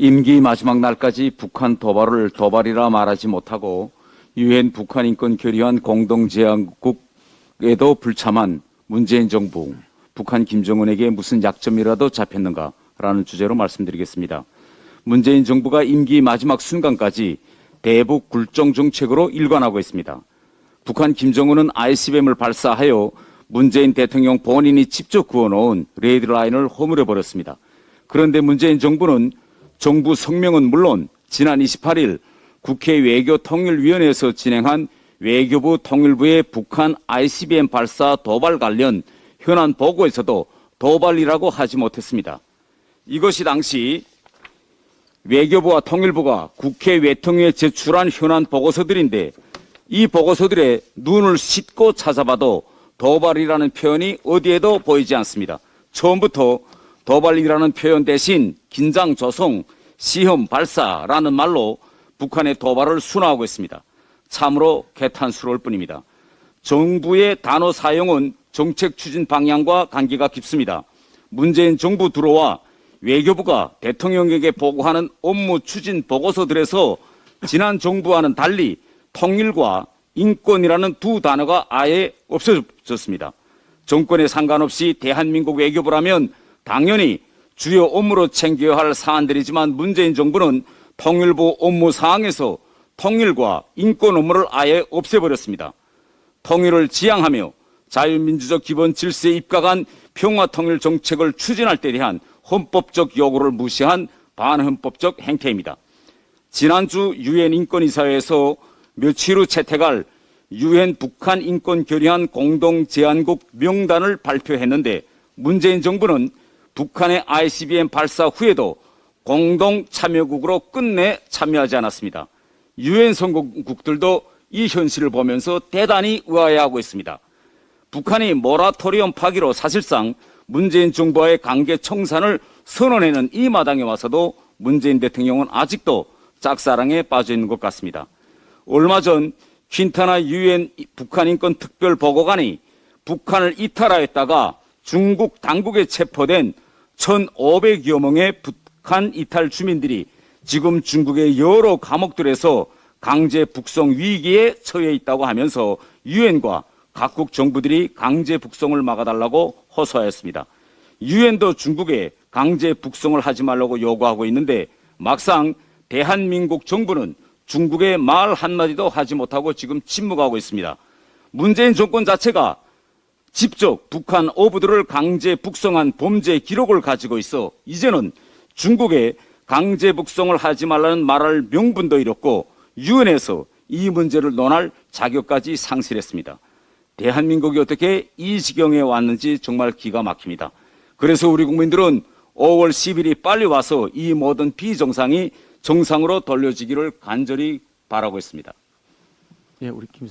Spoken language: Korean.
임기 마지막 날까지 북한 도발을 도발이라 말하지 못하고 유엔 북한 인권 결의안 공동 제안국에도 불참한 문재인 정부, 북한 김정은에게 무슨 약점이라도 잡혔는가라는 주제로 말씀드리겠습니다. 문재인 정부가 임기 마지막 순간까지 대북 굴종 정책으로 일관하고 있습니다. 북한 김정은은 ICBM을 발사하여 문재인 대통령 본인이 직접 그어놓은 레드라인을 허물어 버렸습니다. 그런데 문재인 정부는 정부 성명은 물론 지난 28일 국회 외교통일위원회에서 진행한 외교부 통일부의 북한 ICBM 발사 도발 관련 현안 보고에서도 도발이라고 하지 못했습니다. 이것이 당시 외교부와 통일부가 국회 외통위에 제출한 현안 보고서들인데 이 보고서들의 눈을 씻고 찾아봐도 도발이라는 표현이 어디에도 보이지 않습니다. 처음부터 도발이라는 표현 대신 긴장 조성, 시험 발사라는 말로 북한의 도발을 순화하고 있습니다. 참으로 개탄스러울 뿐입니다. 정부의 단어 사용은 정책 추진 방향과 관계가 깊습니다. 문재인 정부 들어와 외교부가 대통령에게 보고하는 업무 추진 보고서들에서 지난 정부와는 달리 통일과 인권이라는 두 단어가 아예 없어졌습니다. 정권에 상관없이 대한민국 외교부라면 당연히 주요 업무로 챙겨야 할 사안들이지만 문재인 정부는 통일부 업무 사항에서 통일과 인권 업무를 아예 없애버렸습니다. 통일을 지향하며 자유민주적 기본 질서에 입각한 평화통일 정책을 추진할 때 대한 헌법적 요구를 무시한 반헌법적 행태입니다. 지난주 유엔 인권이사회에서 며칠 후 채택할 유엔 북한 인권 결의안 공동 제안국 명단을 발표했는데 문재인 정부는 북한의 ICBM 발사 후에도 공동 참여국으로 끝내 참여하지 않았습니다. 유엔 선거국들도 이 현실을 보면서 대단히 의아해하고 있습니다. 북한이 모라토리엄 파기로 사실상 문재인 정부와의 관계 청산을 선언하는 이 마당에 와서도 문재인 대통령은 아직도 짝사랑에 빠져 있는 것 같습니다. 얼마 전 퀸타나 유엔 북한 인권 특별 보고관이 북한을 이탈하였다가 중국 당국에 체포된 1,500여 명의 북한 이탈 주민들이 지금 중국의 여러 감옥들에서 강제 북송 위기에 처해 있다고 하면서 유엔과 각국 정부들이 강제 북송을 막아달라고 호소하였습니다. 유엔도 중국에 강제 북송을 하지 말라고 요구하고 있는데 막상 대한민국 정부는 중국의 말 한마디도 하지 못하고 지금 침묵하고 있습니다. 문재인 정권 자체가 직접 북한 어부들을 강제 북송한 범죄 기록을 가지고 있어 이제는 중국에 강제 북송을 하지 말라는 말할 명분도 잃었고 유엔에서 이 문제를 논할 자격까지 상실했습니다. 대한민국이 어떻게 이 지경에 왔는지 정말 기가 막힙니다. 그래서 우리 국민들은 5월 10일이 빨리 와서 이 모든 비정상이 정상으로 돌려지기를 간절히 바라고 있습니다. 예, 우리 김성